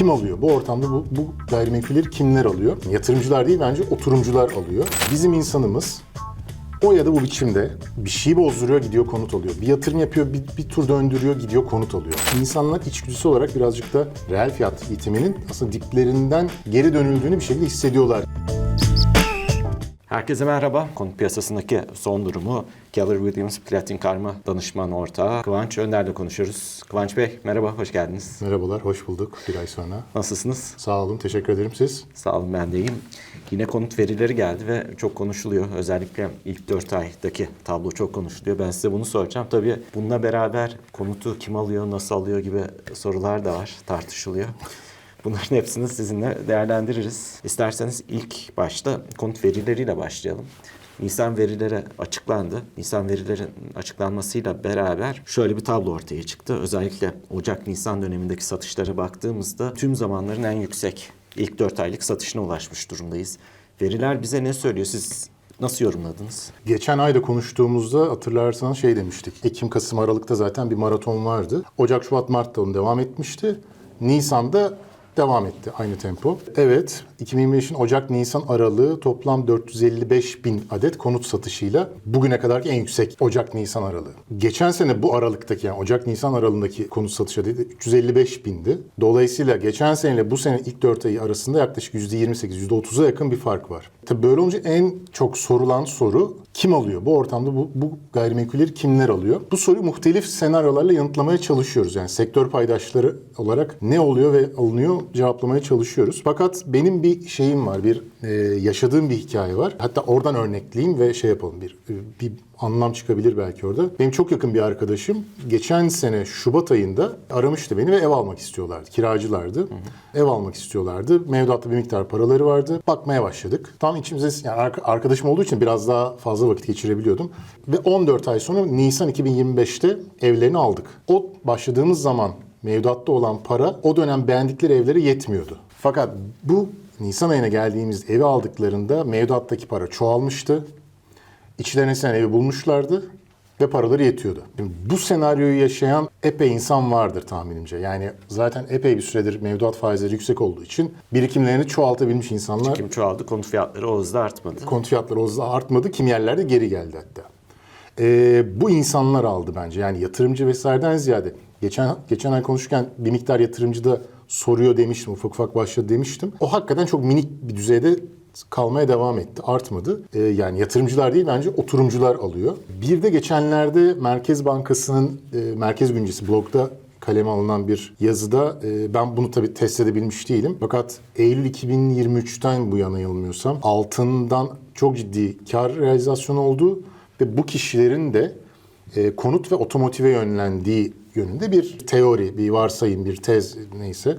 Kim alıyor? Bu ortamda bu, bu gayrimenkulleri kimler alıyor? Yatırımcılar değil bence oturumcular alıyor. Bizim insanımız o ya da bu biçimde bir şeyi bozduruyor gidiyor konut alıyor. Bir yatırım yapıyor bir, bir tur döndürüyor gidiyor konut alıyor. İnsanlar içgüdüsü olarak birazcık da reel fiyat itiminin aslında diplerinden geri dönüldüğünü bir şekilde hissediyorlar. Herkese merhaba. Konut piyasasındaki son durumu Keller Williams Platin Karma danışman ortağı Kıvanç Önder'le konuşuyoruz. Kıvanç Bey merhaba, hoş geldiniz. Merhabalar, hoş bulduk bir ay sonra. Nasılsınız? Sağ olun, teşekkür ederim siz. Sağ olun ben de iyiyim. Yine konut verileri geldi ve çok konuşuluyor. Özellikle ilk 4 aydaki tablo çok konuşuluyor. Ben size bunu soracağım. Tabii bununla beraber konutu kim alıyor, nasıl alıyor gibi sorular da var, tartışılıyor. Bunların hepsini sizinle değerlendiririz. İsterseniz ilk başta konut verileriyle başlayalım. Nisan verileri açıklandı. Nisan verilerin açıklanmasıyla beraber şöyle bir tablo ortaya çıktı. Özellikle Ocak-Nisan dönemindeki satışlara baktığımızda tüm zamanların en yüksek ilk 4 aylık satışına ulaşmış durumdayız. Veriler bize ne söylüyor? Siz nasıl yorumladınız? Geçen ayda konuştuğumuzda hatırlarsanız şey demiştik. Ekim, Kasım, Aralık'ta zaten bir maraton vardı. Ocak, Şubat, Mart'ta onu devam etmişti. Nisan'da devam etti aynı tempo. Evet, 2025'in Ocak-Nisan aralığı toplam 455 bin adet konut satışıyla bugüne kadarki en yüksek Ocak-Nisan aralığı. Geçen sene bu aralıktaki yani Ocak-Nisan aralığındaki konut satışı adedi 355 bindi. Dolayısıyla geçen seneyle bu sene ilk 4 ayı arasında yaklaşık %28, %30'a yakın bir fark var. Tabii böyle olunca en çok sorulan soru kim alıyor? Bu ortamda bu, bu gayrimenkulleri kimler alıyor? Bu soruyu muhtelif senaryolarla yanıtlamaya çalışıyoruz. Yani sektör paydaşları olarak ne oluyor ve alınıyor cevaplamaya çalışıyoruz. Fakat benim bir şeyim var, bir e, yaşadığım bir hikaye var. Hatta oradan örnekleyeyim ve şey yapalım bir bir anlam çıkabilir belki orada. Benim çok yakın bir arkadaşım geçen sene Şubat ayında aramıştı beni ve ev almak istiyorlardı. Kiracılardı. Ev almak istiyorlardı. Mevduatta bir miktar paraları vardı. Bakmaya başladık. Tam içimize yani arka- arkadaşım olduğu için biraz daha fazla vakit geçirebiliyordum. Ve 14 ay sonra Nisan 2025'te evlerini aldık. O başladığımız zaman mevduatta olan para o dönem beğendikleri evlere yetmiyordu. Fakat bu Nisan ayına geldiğimiz evi aldıklarında mevduattaki para çoğalmıştı. İçlerine sen evi bulmuşlardı ve paraları yetiyordu. Şimdi bu senaryoyu yaşayan epey insan vardır tahminimce. Yani zaten epey bir süredir mevduat faizleri yüksek olduğu için birikimlerini çoğaltabilmiş insanlar Kim çoğaldı, konut fiyatları o hızda artmadı. konut fiyatları o hızla artmadı. Kim yerlerde geri geldi hatta. Ee, bu insanlar aldı bence. Yani yatırımcı vesaireden ziyade. Geçen geçen ay konuşurken bir miktar yatırımcı da soruyor demiştim. Ufak ufak başladı demiştim. O hakikaten çok minik bir düzeyde kalmaya devam etti. Artmadı. Ee, yani yatırımcılar değil bence oturumcular alıyor. Bir de geçenlerde Merkez Bankası'nın e, Merkez Güncesi blogda kaleme alınan bir yazıda e, ben bunu tabii test edebilmiş değilim. Fakat Eylül 2023'ten bu yana yanılmıyorsam altından çok ciddi kar realizasyonu oldu ve bu kişilerin de e, konut ve otomotive yönlendiği yönünde bir teori, bir varsayım, bir tez neyse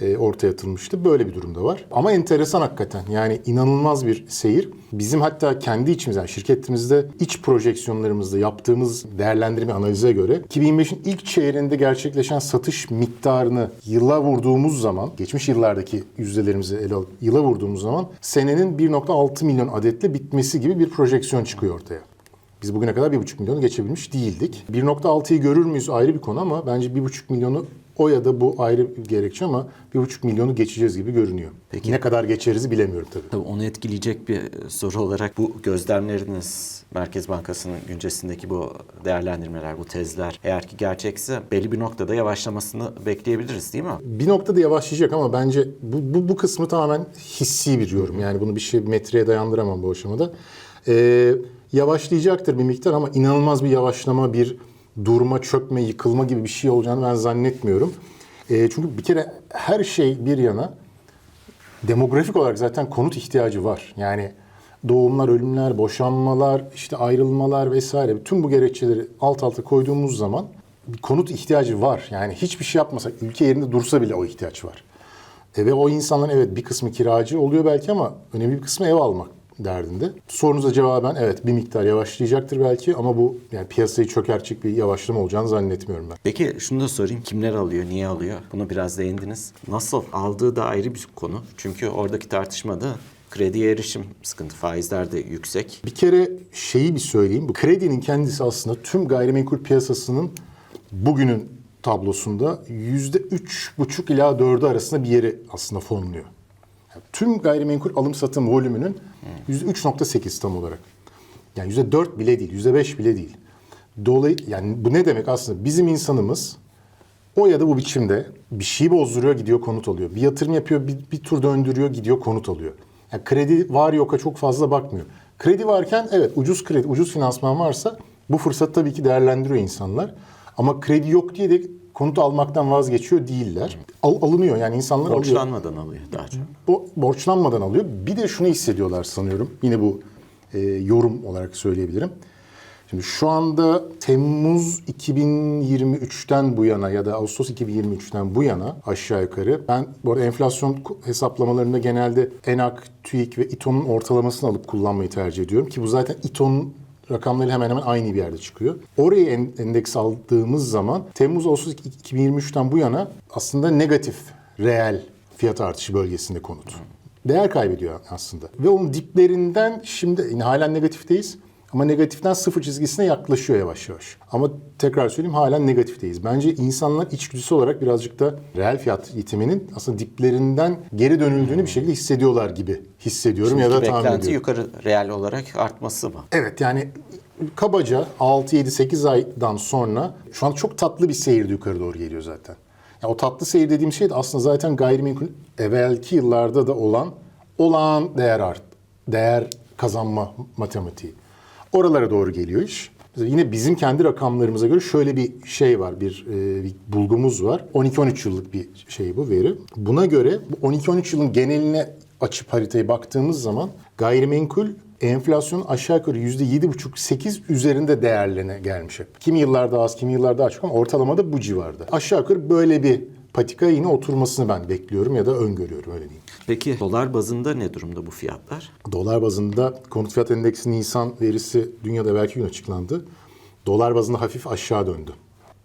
e, ortaya atılmıştı. Böyle bir durumda var. Ama enteresan hakikaten. Yani inanılmaz bir seyir. Bizim hatta kendi içimizden, yani şirketimizde iç projeksiyonlarımızda yaptığımız değerlendirme analize göre 2025'in ilk çeyreğinde gerçekleşen satış miktarını yıla vurduğumuz zaman, geçmiş yıllardaki yüzdelerimizi ele alıp yıla vurduğumuz zaman senenin 1.6 milyon adetle bitmesi gibi bir projeksiyon çıkıyor ortaya. Biz bugüne kadar 1,5 milyonu geçebilmiş değildik. 1.6'yı görür müyüz ayrı bir konu ama bence 1,5 milyonu o ya da bu ayrı bir gerekçe ama 1,5 milyonu geçeceğiz gibi görünüyor. Peki. Ne kadar geçeriz bilemiyorum tabii. Tabii onu etkileyecek bir soru olarak bu gözlemleriniz Merkez Bankası'nın güncesindeki bu değerlendirmeler, bu tezler eğer ki gerçekse belli bir noktada yavaşlamasını bekleyebiliriz değil mi? Bir noktada yavaşlayacak ama bence bu, bu, bu kısmı tamamen hissi bir yorum. Yani bunu bir şey metreye dayandıramam bu aşamada. Ee, yavaşlayacaktır bir miktar ama inanılmaz bir yavaşlama, bir durma, çökme, yıkılma gibi bir şey olacağını ben zannetmiyorum. Ee, çünkü bir kere her şey bir yana demografik olarak zaten konut ihtiyacı var. Yani doğumlar, ölümler, boşanmalar, işte ayrılmalar vesaire bütün bu gerekçeleri alt alta koyduğumuz zaman bir konut ihtiyacı var. Yani hiçbir şey yapmasak, ülke yerinde dursa bile o ihtiyaç var. E ve o insanların evet bir kısmı kiracı oluyor belki ama önemli bir kısmı ev almak derdinde. Sorunuza cevaben evet bir miktar yavaşlayacaktır belki ama bu yani piyasayı çökertecek bir yavaşlama olacağını zannetmiyorum ben. Peki şunu da sorayım. Kimler alıyor, niye alıyor? Bunu biraz değindiniz. Nasıl aldığı da ayrı bir konu. Çünkü oradaki tartışmada krediye erişim sıkıntı, faizler de yüksek. Bir kere şeyi bir söyleyeyim. Bu kredinin kendisi aslında tüm gayrimenkul piyasasının bugünün tablosunda %3,5 ila 4'ü arasında bir yeri aslında fonluyor. Tüm gayrimenkul alım satım volümünün %3,8 tam olarak. Yani %4 bile değil, %5 bile değil. Dolayı yani bu ne demek aslında? Bizim insanımız o ya da bu biçimde bir şeyi bozduruyor gidiyor konut alıyor. Bir yatırım yapıyor bir, bir tur döndürüyor gidiyor konut alıyor. Yani kredi var yoka çok fazla bakmıyor. Kredi varken evet ucuz kredi, ucuz finansman varsa bu fırsatı tabii ki değerlendiriyor insanlar. Ama kredi yok diye de konut almaktan vazgeçiyor değiller. Al, alınıyor yani insanlar alıyor. Borçlanmadan alıyor daha çok. Bo- borçlanmadan alıyor. Bir de şunu hissediyorlar sanıyorum. Yine bu e, yorum olarak söyleyebilirim. Şimdi şu anda Temmuz 2023'ten bu yana ya da Ağustos 2023'ten bu yana aşağı yukarı ben bu arada enflasyon hesaplamalarında genelde ENAK, TÜİK ve İTO'nun ortalamasını alıp kullanmayı tercih ediyorum ki bu zaten İTO'nun rakamları hemen hemen aynı bir yerde çıkıyor. Orayı en- endeks aldığımız zaman Temmuz Ağustos 2023'ten bu yana aslında negatif reel fiyat artışı bölgesinde konut. Değer kaybediyor aslında. Ve onun diplerinden şimdi yine halen negatifteyiz. Ama negatiften sıfır çizgisine yaklaşıyor yavaş yavaş. Ama tekrar söyleyeyim halen negatifteyiz. Bence insanlar içgüdüsü olarak birazcık da reel fiyat yitiminin aslında diplerinden geri dönüldüğünü bir şekilde hissediyorlar gibi hissediyorum ya da Şimdiki tahmin beklenti ediyorum. yukarı reel olarak artması mı? Evet yani kabaca 6 7 8 aydan sonra şu an çok tatlı bir seyirde yukarı doğru geliyor zaten. Ya o tatlı seyir dediğim şey de aslında zaten gayrimenkul evvelki yıllarda da olan olağan değer art değer kazanma matematiği. Oralara doğru geliyor iş. Yine bizim kendi rakamlarımıza göre şöyle bir şey var, bir, e, bir bulgumuz var. 12-13 yıllık bir şey bu veri. Buna göre bu 12-13 yılın geneline açıp haritaya baktığımız zaman gayrimenkul enflasyon aşağı yukarı %7,5-8 üzerinde değerlerine gelmiş hep. Kimi yıllarda az, kimi yıllarda daha ama ortalamada bu civarda. Aşağı yukarı böyle bir patika yine oturmasını ben bekliyorum ya da öngörüyorum öyle diyeyim. Peki dolar bazında ne durumda bu fiyatlar? Dolar bazında konut fiyat endeksi Nisan verisi dünyada belki gün açıklandı. Dolar bazında hafif aşağı döndü.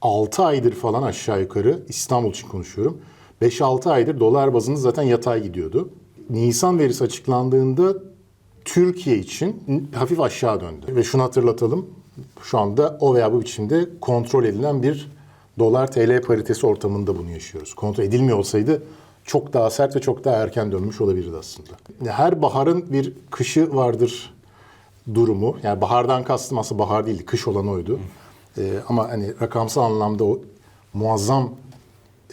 6 aydır falan aşağı yukarı İstanbul için konuşuyorum. 5-6 aydır dolar bazında zaten yatay gidiyordu. Nisan verisi açıklandığında Türkiye için hafif aşağı döndü. Ve şunu hatırlatalım. Şu anda o veya bu biçimde kontrol edilen bir dolar TL paritesi ortamında bunu yaşıyoruz. Kontrol edilmiyor olsaydı çok daha sert ve çok daha erken dönmüş olabilirdi aslında. Her baharın bir kışı vardır durumu. Yani bahardan kastım aslında bahar değildi, kış olan oydu. Ee, ama hani rakamsal anlamda o muazzam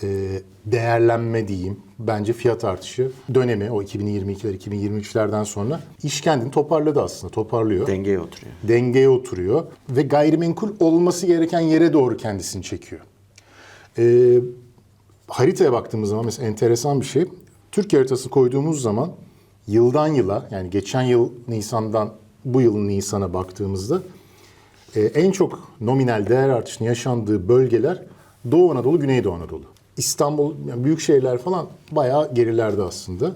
e, değerlenme diyeyim. Bence fiyat artışı dönemi o 2022'ler 2023'lerden sonra iş kendini toparladı aslında. Toparlıyor. Dengeye oturuyor. dengeye oturuyor ve gayrimenkul olması gereken yere doğru kendisini çekiyor. Ee, haritaya baktığımız zaman mesela enteresan bir şey. Türkiye haritası koyduğumuz zaman yıldan yıla yani geçen yıl Nisan'dan bu yılın Nisan'a baktığımızda e, en çok nominal değer artışının yaşandığı bölgeler Doğu Anadolu, Güneydoğu Anadolu. İstanbul, yani büyük şehirler falan bayağı gerilerde aslında.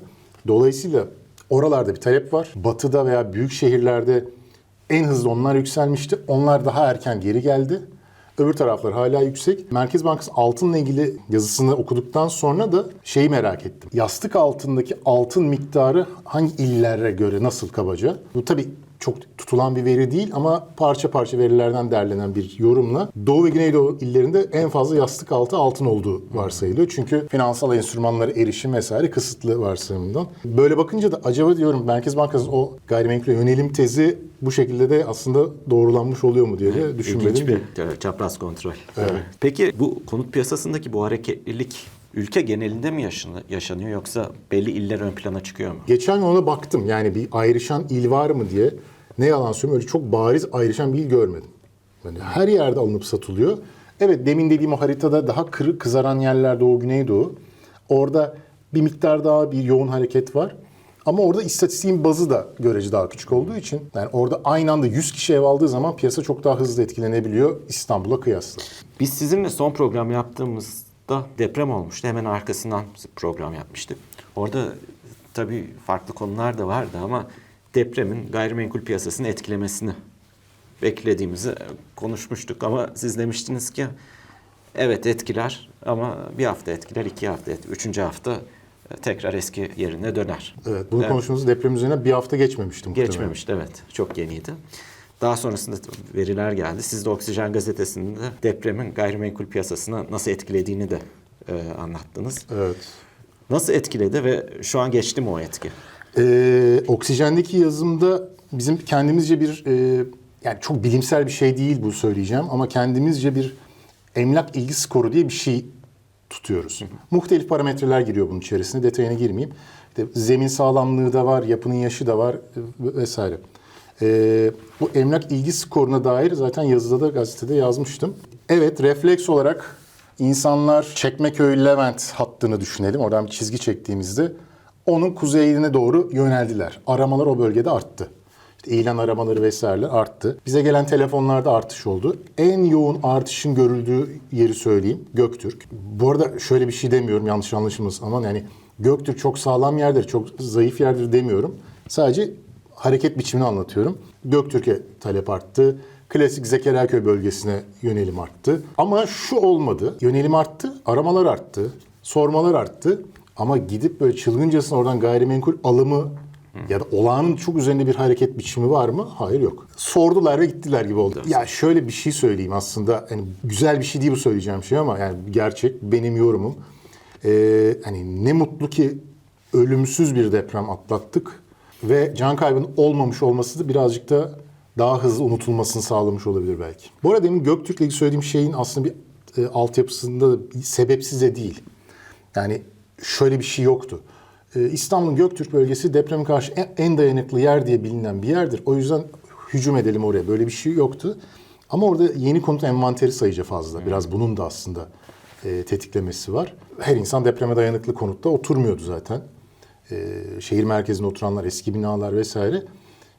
Dolayısıyla oralarda bir talep var. Batıda veya büyük şehirlerde en hızlı onlar yükselmişti. Onlar daha erken geri geldi. Öbür taraflar hala yüksek. Merkez Bankası altınla ilgili yazısını okuduktan sonra da şeyi merak ettim. Yastık altındaki altın miktarı hangi illere göre nasıl kabaca? Bu tabii çok tutulan bir veri değil ama parça parça verilerden derlenen bir yorumla Doğu ve Güneydoğu illerinde en fazla yastık altı altın olduğu varsayılıyor. Çünkü finansal enstrümanlara erişim vesaire kısıtlı varsayımından. Böyle bakınca da acaba diyorum Merkez Bankası'nın o gayrimenkule yönelim tezi bu şekilde de aslında doğrulanmış oluyor mu diye de düşünmedim. Bir evet, çapraz kontrol. Peki bu konut piyasasındaki bu hareketlilik ülke genelinde mi yaşanıyor, yaşanıyor yoksa belli iller ön plana çıkıyor mu? Geçen gün ona baktım yani bir ayrışan il var mı diye. Ne yalan söyleyeyim öyle çok bariz ayrışan bir il görmedim. Yani her yerde alınıp satılıyor. Evet demin dediğim o haritada daha kırı, kızaran yerler Doğu Güneydoğu. Orada bir miktar daha bir yoğun hareket var. Ama orada istatistiğin bazı da görece daha küçük olduğu için yani orada aynı anda 100 kişi ev aldığı zaman piyasa çok daha hızlı etkilenebiliyor İstanbul'a kıyasla. Biz sizinle son program yaptığımızda deprem olmuştu. Hemen arkasından program yapmıştık. Orada tabii farklı konular da vardı ama depremin gayrimenkul piyasasını etkilemesini beklediğimizi konuşmuştuk. Ama siz demiştiniz ki evet etkiler ama bir hafta etkiler, iki hafta etkiler, üçüncü hafta tekrar eski yerine döner. Evet bunu Evet. konuştuğumuz deprem üzerine bir hafta geçmemişti muhtemelen. Geçmemişti evet. Çok yeniydi. Daha sonrasında veriler geldi. Siz de Oksijen Gazetesi'nde depremin gayrimenkul piyasasına nasıl etkilediğini de e, anlattınız. Evet. Nasıl etkiledi ve şu an geçti mi o etki? Ee, oksijendeki yazımda bizim kendimizce bir e, yani çok bilimsel bir şey değil bu söyleyeceğim ama kendimizce bir emlak ilgi skoru diye bir şey tutuyoruz. Muhtelif parametreler giriyor bunun içerisine. Detayına girmeyeyim. İşte zemin sağlamlığı da var, yapının yaşı da var e, vesaire. Ee, bu emlak ilgi skoruna dair zaten yazıda da gazetede yazmıştım. Evet, refleks olarak insanlar Çekmeköy-Levent hattını düşünelim. Oradan bir çizgi çektiğimizde onun kuzeyine doğru yöneldiler. Aramalar o bölgede arttı. İşte ilan aramaları vesaireler arttı. Bize gelen telefonlarda artış oldu. En yoğun artışın görüldüğü yeri söyleyeyim. Göktürk. Bu arada şöyle bir şey demiyorum yanlış anlaşılmasın ama yani Göktürk çok sağlam yerdir, çok zayıf yerdir demiyorum. Sadece hareket biçimini anlatıyorum. Göktürk'e talep arttı. Klasik Zekeriyaköy bölgesine yönelim arttı. Ama şu olmadı. Yönelim arttı, aramalar arttı, sormalar arttı. Ama gidip böyle çılgıncasına oradan gayrimenkul alımı ya da olağanın çok üzerinde bir hareket biçimi var mı? Hayır yok. Sordular ve gittiler gibi oldu. Ya şöyle bir şey söyleyeyim aslında. Hani güzel bir şey değil bu söyleyeceğim şey ama yani gerçek benim yorumum. Ee, hani ne mutlu ki ölümsüz bir deprem atlattık ve can kaybının olmamış olması da birazcık da daha hızlı unutulmasını sağlamış olabilir belki. Bu arada demin Göktürk'le ilgili söylediğim şeyin aslında bir e, altyapısında da sebepsiz de değil. Yani şöyle bir şey yoktu. Ee, İstanbul'un Göktürk bölgesi depreme karşı en, en dayanıklı yer diye bilinen bir yerdir. O yüzden hücum edelim oraya. Böyle bir şey yoktu. Ama orada yeni konut envanteri sayıca fazla. Biraz bunun da aslında e, tetiklemesi var. Her insan depreme dayanıklı konutta oturmuyordu zaten. E, şehir merkezinde oturanlar, eski binalar vesaire.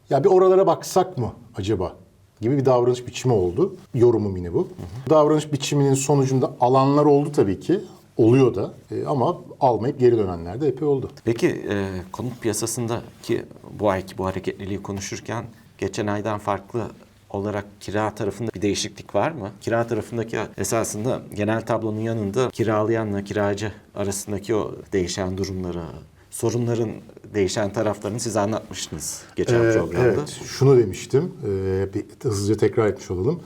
Ya bir oralara baksak mı acaba? gibi bir davranış biçimi oldu. Yorumum yine bu. Davranış biçiminin sonucunda alanlar oldu tabii ki. Oluyor da E, ama almayıp geri dönenler de epey oldu. Peki e, konut piyasasındaki bu ayki bu hareketliliği konuşurken geçen aydan farklı olarak kira tarafında bir değişiklik var mı? Kira tarafındaki esasında genel tablonun yanında kiralayanla kiracı arasındaki o değişen durumları, sorunların değişen taraflarını siz anlatmıştınız geçen Ee, programda. Evet, şunu demiştim. Ee, bir hızlıca tekrar etmiş olalım.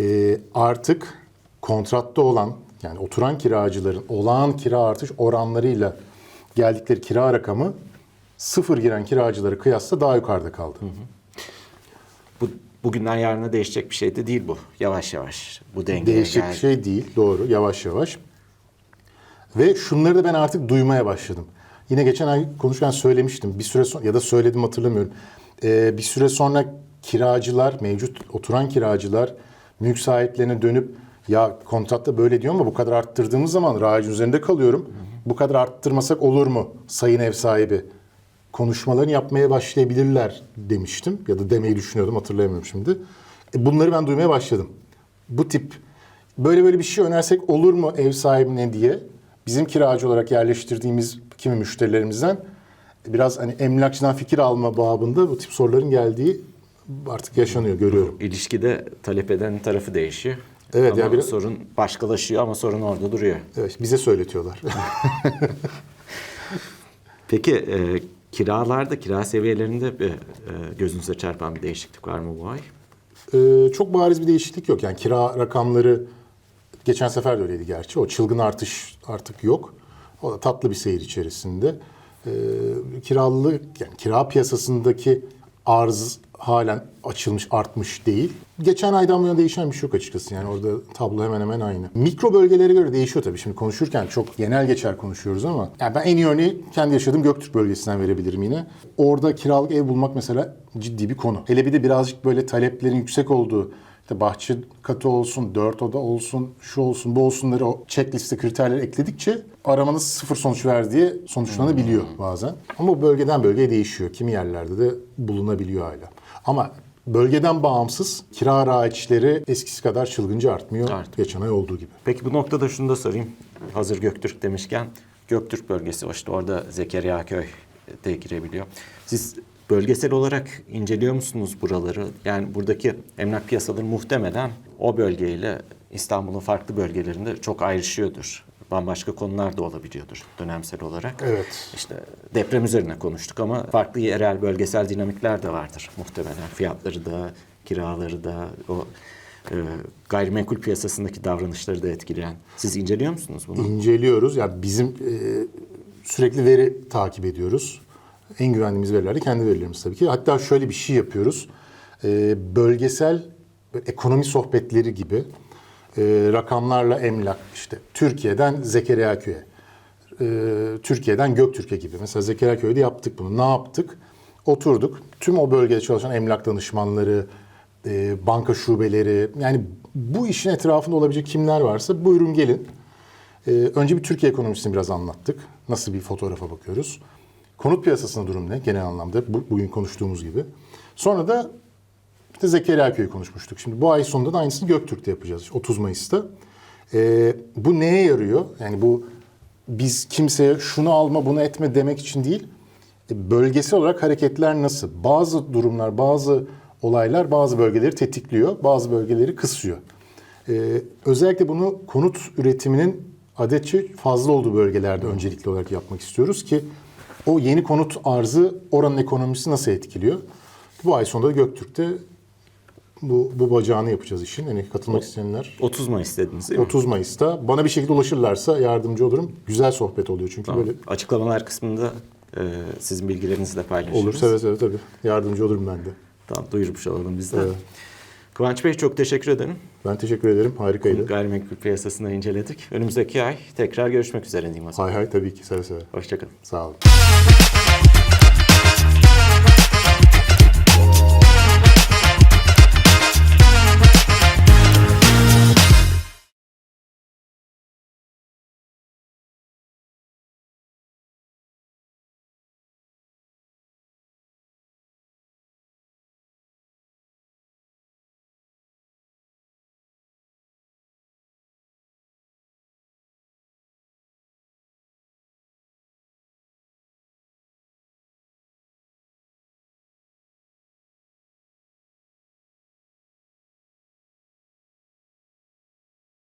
Ee, artık kontratta olan yani oturan kiracıların olağan kira artış oranlarıyla geldikleri kira rakamı sıfır giren kiracıları kıyasla daha yukarıda kaldı. Bu bugünden yarına değişecek bir şey de değil bu. Yavaş yavaş bu dengeye Değişecek geldi. bir şey değil. Doğru. Yavaş yavaş. Ve şunları da ben artık duymaya başladım. Yine geçen ay konuşurken söylemiştim. Bir süre sonra ya da söyledim hatırlamıyorum. Ee, bir süre sonra kiracılar, mevcut oturan kiracılar mülk sahiplerine dönüp ya kontratta böyle diyor ama bu kadar arttırdığımız zaman rayicin üzerinde kalıyorum. Bu kadar arttırmasak olur mu sayın ev sahibi? Konuşmalarını yapmaya başlayabilirler demiştim. Ya da demeyi düşünüyordum hatırlayamıyorum şimdi. E, bunları ben duymaya başladım. Bu tip böyle böyle bir şey önersek olur mu ev sahibine diye bizim kiracı olarak yerleştirdiğimiz kimi müşterilerimizden biraz hani emlakçıdan fikir alma babında bu tip soruların geldiği artık yaşanıyor görüyorum. İlişkide talep eden tarafı değişiyor. Evet, ama ya biraz- sorun başkalaşıyor ama sorun orada duruyor. Evet bize söyletiyorlar. Peki e, kiralarda, kira seviyelerinde bir, e, gözünüze çarpan bir değişiklik var mı bu ay? Ee, çok bariz bir değişiklik yok. Yani kira rakamları geçen sefer de öyleydi gerçi. O çılgın artış artık yok. O da tatlı bir seyir içerisinde. Ee, kiralılık yani kira piyasasındaki arz halen açılmış, artmış değil. Geçen aydan bu yana değişen bir şey yok açıkçası. Yani orada tablo hemen hemen aynı. Mikro bölgelere göre değişiyor tabii. Şimdi konuşurken çok genel geçer konuşuyoruz ama yani ben en iyi örneği kendi yaşadığım Göktürk bölgesinden verebilirim yine. Orada kiralık ev bulmak mesela ciddi bir konu. Hele bir de birazcık böyle taleplerin yüksek olduğu işte bahçe katı olsun, dört oda olsun, şu olsun, bu olsunları o checkliste kriterleri ekledikçe aramanız sıfır sonuç verdiği sonuçlanabiliyor bazen. Ama bölgeden bölgeye değişiyor. Kimi yerlerde de bulunabiliyor hala. Ama bölgeden bağımsız kira raiçleri eskisi kadar çılgınca artmıyor. Artmıyor. Geçen ay olduğu gibi. Peki bu noktada şunu da sorayım. Hazır Göktürk demişken Göktürk bölgesi. İşte orada Zekeriya Köy de girebiliyor. Siz bölgesel olarak inceliyor musunuz buraları? Yani buradaki emlak piyasaları muhtemelen o bölgeyle İstanbul'un farklı bölgelerinde çok ayrışıyordur. Bambaşka konular da olabiliyordur dönemsel olarak. Evet. İşte deprem üzerine konuştuk ama farklı yerel bölgesel dinamikler de vardır muhtemelen. Fiyatları da, kiraları da o e, gayrimenkul piyasasındaki davranışları da etkileyen. Siz inceliyor musunuz bunu? İnceliyoruz. Yani bizim e, sürekli veri takip ediyoruz. En güvendiğimiz veriler de kendi verilerimiz tabii ki. Hatta şöyle bir şey yapıyoruz. E, bölgesel ekonomi sohbetleri gibi rakamlarla emlak işte Türkiye'den Zekeriya Köy'e, e, Türkiye'den Göktürk'e gibi. Mesela Zekeriya Köy'de yaptık bunu. Ne yaptık? Oturduk. Tüm o bölgede çalışan emlak danışmanları, e, banka şubeleri yani bu işin etrafında olabilecek kimler varsa buyurun gelin. Ee, önce bir Türkiye ekonomisini biraz anlattık. Nasıl bir fotoğrafa bakıyoruz. Konut piyasasında durum ne genel anlamda bu, bugün konuştuğumuz gibi. Sonra da işte Zekeriya Köyü konuşmuştuk. Şimdi bu ay sonunda da aynısını Göktürk'te yapacağız 30 Mayıs'ta. Ee, bu neye yarıyor? Yani bu biz kimseye şunu alma bunu etme demek için değil. E, Bölgesel olarak hareketler nasıl? Bazı durumlar, bazı olaylar bazı bölgeleri tetikliyor, bazı bölgeleri kısıyor. Ee, özellikle bunu konut üretiminin adetçe fazla olduğu bölgelerde öncelikli olarak yapmak istiyoruz ki o yeni konut arzı oranın ekonomisi nasıl etkiliyor? Bu ay sonunda Göktürk'te bu, bu bacağını yapacağız işin. Hani katılmak isteyenler 30 Mayıs dediniz değil mi? 30 Mayıs'ta bana bir şekilde ulaşırlarsa yardımcı olurum. Güzel sohbet oluyor çünkü Tamam. böyle Açıklamalar kısmında e, sizin bilgilerinizi de paylaşırız. olur seve seve tabii. Yardımcı olurum ben de. Tamam duyurmuş olalım biz de. Evet. Kıvanç Bey çok teşekkür ederim. Ben teşekkür ederim. Harikaydı. Gayrimenkul piyasasını inceledik. Önümüzdeki ay tekrar görüşmek üzere diyeyim o zaman. Hay hay tabii ki seve seve. Hoşçakalın. Sağ olun.